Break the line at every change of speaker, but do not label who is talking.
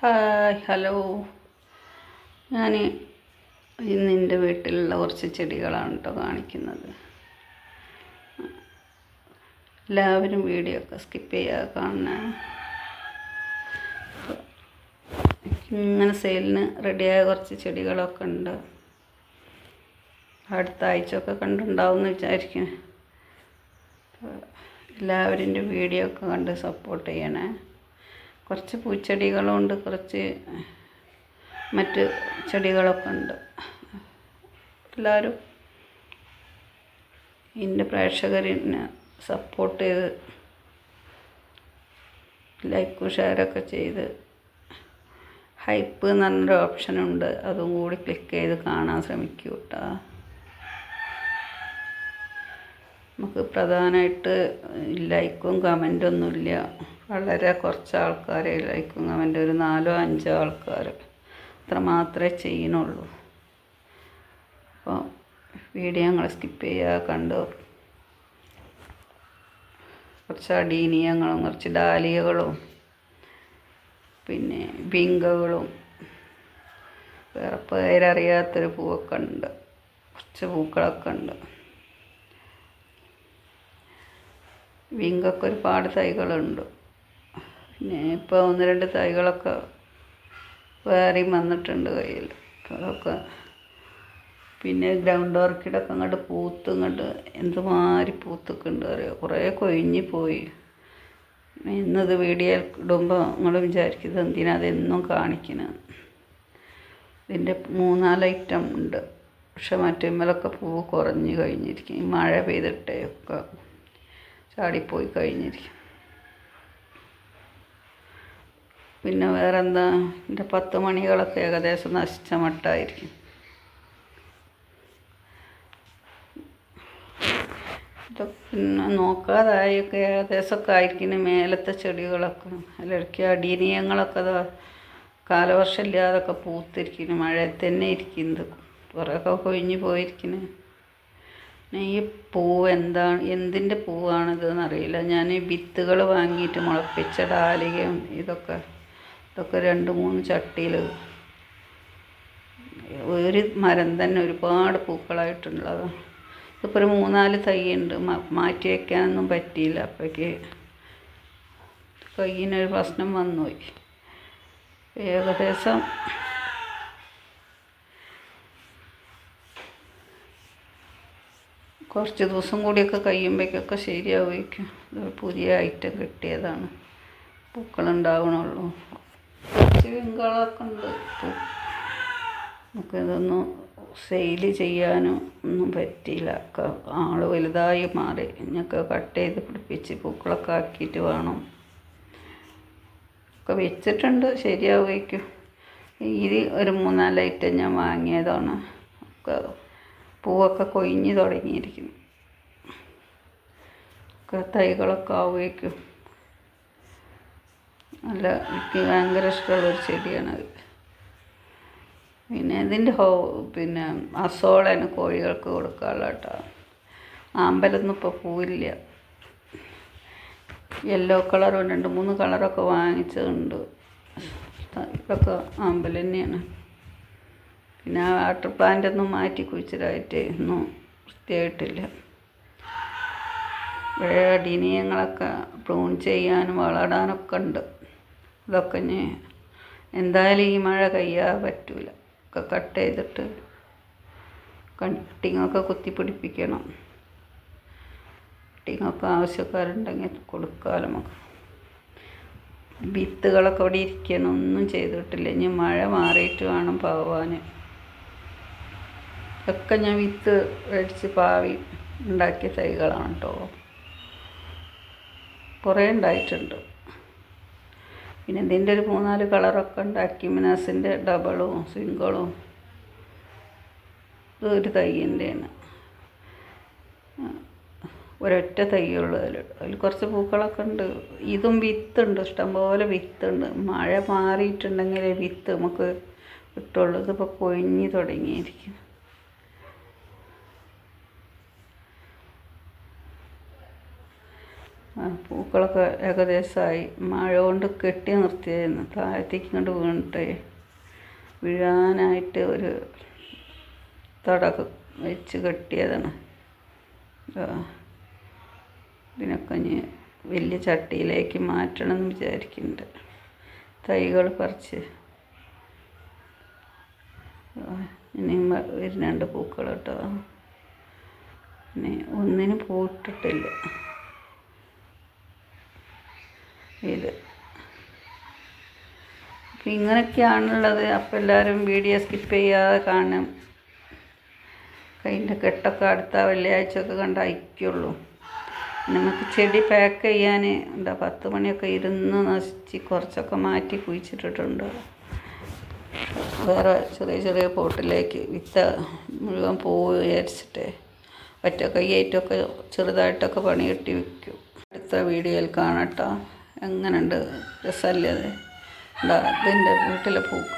Hi hello. ഞാൻ ഇന്ന് എന്റെ വീട്ടിലുള്ള കുറച്ച് ചെടികളാണ് കേട്ടോ കാണിക്കുന്നത്. എല്ലാവരും വീഡിയോ ഒക്കെ സ്കിപ്പ് ചെയ്യാതെ കാണുന്ന ഇങ്ങനെ സെയിലിന് റെഡിയായ കുറച്ച് ചെടികളൊക്കെ ഉണ്ട്. അടുത്ത ആഴ്ചയൊക്കെ കണ്ടുണ്ടാവും എന്ന് വിചാരിക്കണേ എല്ലാവരും വീഡിയോ ഒക്കെ കണ്ട് സപ്പോർട്ട് ചെയ്യണേ. കുറച്ച് പൂച്ചെടികളുണ്ട് കുറച്ച് മറ്റ് ചെടികളൊക്കെ ഉണ്ട്. എല്ലാവരും എന്റെ പ്രേക്ഷകരിനെ സപ്പോർട്ട് ചെയ്ത് ലൈക്കും ഷെയറൊക്കെ ചെയ്ത് ഹൈപ്പ് എന്ന് പറഞ്ഞൊരു ഓപ്ഷനുണ്ട് അതും കൂടി ക്ലിക്ക് ചെയ്ത് കാണാൻ ശ്രമിക്കൂ കേട്ടോ നമുക്ക് പ്രധാനമായിട്ട് ലൈക്കും കമന്റൊന്നുമില്ല വളരെ കുറച്ച് ആൾക്കാരെ ലൈക്കും അവന്റെ ഒരു നാലോ അഞ്ചോ ആൾക്കാർ അത്ര മാത്രമേ ചെയ്യണുള്ളൂ അപ്പോൾ വീഡിയോ ഞങ്ങൾ സ്കിപ്പ് ചെയ്യുക കണ്ടു? കുറച്ച് അടീനീയങ്ങളും കുറച്ച് ഡാലിയകളും പിന്നെ ബിങ്കകളും. വേറെ പേരറിയാത്തൊരു പൂവൊക്കെ ഉണ്ട്. കുറച്ച് പൂക്കളൊക്കെ ഉണ്ട്. വിങ്കൊക്കെ ഒരുപാട് തൈകളുണ്ട്. പിന്നെ ഇപ്പോൾ ഒന്ന് രണ്ട് തൈകളൊക്കെ വേറെയും വന്നിട്ടുണ്ട് കയ്യിൽ. അതൊക്കെ പിന്നെ ഗ്രൗണ്ട് ഓർക്കിഡൊക്കെ അങ്ങോട്ട് പൂത്ത് ഇങ്ങോട്ട് എന്തുമാതിരി പൂത്തൊക്കെ അറിയാം? കുറേ കൊഴിഞ്ഞ് പോയി. ഇന്നത് വീഡിയോ ഇടുമ്പോൾ നിങ്ങൾ വിചാരിക്കുന്നത് എന്തിനാ അതെന്നും കാണിക്കുന്നത് ഇതിന്റെ മൂന്നാൽ ഐറ്റം ഉണ്ട്. പക്ഷെ മറ്റേമ്മലൊക്കെ പൂവ് കുറഞ്ഞ് കഴിഞ്ഞിരിക്കും. മഴ പെയ്തിട്ടേ ഒക്കെ ചാടിപ്പോയി കഴിഞ്ഞിരിക്കും. പിന്നെ വേറെന്താ? എന്റെ പത്ത് മണികളൊക്കെ ഏകദേശം നശിച്ച മട്ടായിരിക്കും. പിന്നെ നോക്കാതായൊക്കെ ഏകദേശമൊക്കെ ആയിരിക്കും. മേലത്തെ ചെടികളൊക്കെ അല്ലെങ്കിൽ അടീനീയങ്ങളൊക്കെ അതാ കാലവർഷം ഇല്ലാതൊക്കെ പൂത്തിരിക്കുന്നു. മഴ തന്നെ ഇരിക്കുന്നത് കുറേയൊക്കെ കൊഴിഞ്ഞു പോയിരിക്കുന്നു. പിന്നെ ഈ പൂ എന്താണ് എന്തിന്റെ പൂവാണിതെന്നറിയില്ല. ഞാൻ വിത്തുകൾ വാങ്ങിയിട്ട് മുളപ്പിച്ച ഡാലികയും ഇതൊക്കെ ഇതൊക്കെ രണ്ട് മൂന്ന് ചട്ടിയിൽ ഒരു മരം തന്നെ ഒരുപാട് പൂക്കളായിട്ടുള്ളത്. ഇതിപ്പോൾ ഒരു മൂന്നാൽ തൈ ഉണ്ട് മാറ്റി വയ്ക്കാനൊന്നും പറ്റിയില്ല. അപ്പോഴേക്ക് കയ്യിനൊരു പ്രശ്നം വന്നുപോയി. ഏകദേശം കുറച്ച് ദിവസം കൂടിയൊക്കെ കഴിയുമ്പോഴേക്കൊക്കെ ശരിയാവുമായിരിക്കും. പുതിയ ഐറ്റം കിട്ടിയതാണ്. പൂക്കളുണ്ടാവണുള്ളൂ. കുറച്ച് വിങ്കളൊക്കെ ഉണ്ട് നമുക്കിതൊന്നും സെയിൽ ചെയ്യാനും ഒന്നും പറ്റിയില്ല. ആൾ വലുതായി മാറി. ഞങ്ങൾക്ക് കട്ട് ചെയ്ത് പിടിപ്പിച്ച് പൂക്കളൊക്കെ ആക്കിയിട്ട് വേണം. ഒക്കെ വെച്ചിട്ടുണ്ട്. ശരിയാവുമായിരിക്കും. ഇത് ഒരു മൂന്നാൽ ഐറ്റം ഞാൻ വാങ്ങിയതാണ്. ഒക്കെ പൂവൊക്കെ കൊഴിഞ്ഞ് തുടങ്ങിയിരിക്കുന്നു. ഒക്കെ തൈകളൊക്കെ ആവുമായിരിക്കും. നല്ല എനിക്ക് ഭയങ്കര ഇഷ്ടമുള്ളൊരു ചെടിയാണത് പിന്നെ ഇതിന്റെ ഹോ പിന്നെ അസോളാണ് കോഴികൾക്ക് കൊടുക്കാനുള്ള കേട്ടോ. ആമ്പലൊന്നും ഇപ്പോൾ പൂവില്ല. യെല്ലോ കളറും രണ്ട് മൂന്ന് കളറൊക്കെ വാങ്ങിച്ചതുണ്ട്. ഇതൊക്കെ ആമ്പൽ തന്നെയാണ്. പിന്നെ ആ വാട്ടർ പ്ലാന്റ് ഒന്നും മാറ്റി കുഴിച്ചിടായിട്ട് ഒന്നും വൃത്തിയായിട്ടില്ല. അടീനീയങ്ങളൊക്കെ പ്രൂൺ ചെയ്യാനും വളടാനൊക്കെ ഉണ്ട്. ഇതൊക്കെ ഇനി എന്തായാലും ഈ മഴ കഴിയാതെ പറ്റൂല. ഒക്കെ കട്ട് ചെയ്തിട്ട് കട്ടിങ്ങൊക്കെ കുത്തി പിടിപ്പിക്കണം. കട്ടിങ്ങൊക്കെ ആവശ്യക്കാരുണ്ടെങ്കിൽ കൊടുക്കാമല്ലോ നമുക്ക്. വിത്തുകളൊക്കെ അവിടെ ഇരിക്കണം ഒന്നും ചെയ്തിട്ടില്ല. ഇനി മഴ മാറിയിട്ട് വേണം പോവാൻ. ഒക്കെ ഞാൻ വിത്ത് മേടിച്ച് പാവി ഉണ്ടാക്കിയ തൈകളാണ് കേട്ടോ കുറേ ഉണ്ടായിട്ടുണ്ട്. പിന്നെ ഇതിന്റെ ഒരു മൂന്നാൽ കളറൊക്കെ ഉണ്ടാക്കി. മിനാസിന്റെ ഡബിളും സിംഗിളും. ഇത് ഒരു തയ്യന്റെയാണ്. ഒരൊറ്റ തയ്യുള്ളൂ അതിൽ. അതിൽ കുറച്ച് പൂക്കളൊക്കെ ഉണ്ട്. ഇതും വിത്തുണ്ട് ഇഷ്ടംപോലെ വിത്തുണ്ട് മഴ മാറിയിട്ടുണ്ടെങ്കിൽ വിത്ത് നമുക്ക് കിട്ടുള്ളൂ. ഇതിപ്പോൾ കൊഴിഞ്ഞ് തുടങ്ങിയിരിക്കും പൂക്കളൊക്കെ ഏകദേശമായി. മഴ കൊണ്ട് കെട്ടി നിർത്തിയായിരുന്നു. താഴത്തേക്ക് ഇങ്ങോട്ട് വീണിട്ടേ വീഴാനായിട്ട് ഒരു തടക്ക് വെച്ച് കെട്ടിയതാണ്. ഇതിനൊക്കെ ഇനി വലിയ ചട്ടിയിലേക്ക് മാറ്റണം എന്ന് വിചാരിക്കുന്നുണ്ട്. തൈകൾ പറിച്ച്. ഇനി വരുന്നുണ്ട് പൂക്കൾ കേട്ടോ. ഇനി ഒന്നിനും പൂട്ടിട്ടില്ല ഇത്. അപ്പം ഇങ്ങനെയൊക്കെയാണുള്ളത്. അപ്പം എല്ലാവരും വീഡിയോ സ്കിപ്പ് ചെയ്യാതെ കാണും. കയ്യിന്റെ കെട്ടൊക്കെ അടുത്ത വെള്ളിയാഴ്ച ഒക്കെ കണ്ട് നമുക്ക് ചെടി പാക്ക് ചെയ്യാൻ എന്താ പത്ത് മണിയൊക്കെ ഇരുന്ന് നശിച്ച് കുറച്ചൊക്കെ മാറ്റി കുഴിച്ചിട്ടിട്ടുണ്ട്. വേറെ ചെറിയ ചെറിയ പോട്ടിലേക്ക് വിത്ത മുഴുവൻ പോവുക വിചാരിച്ചിട്ട് ഒറ്റ കൈയായിട്ടൊക്കെ ചെറുതായിട്ടൊക്കെ പണി കെട്ടി വെക്കും. അടുത്ത വീഡിയോയിൽ കാണട്ടോ എങ്ങനെയുണ്ട് രസമല്ലേ? അത് എന്താ ഇതിന്റെ വീട്ടിലെ പൂക്കൾ.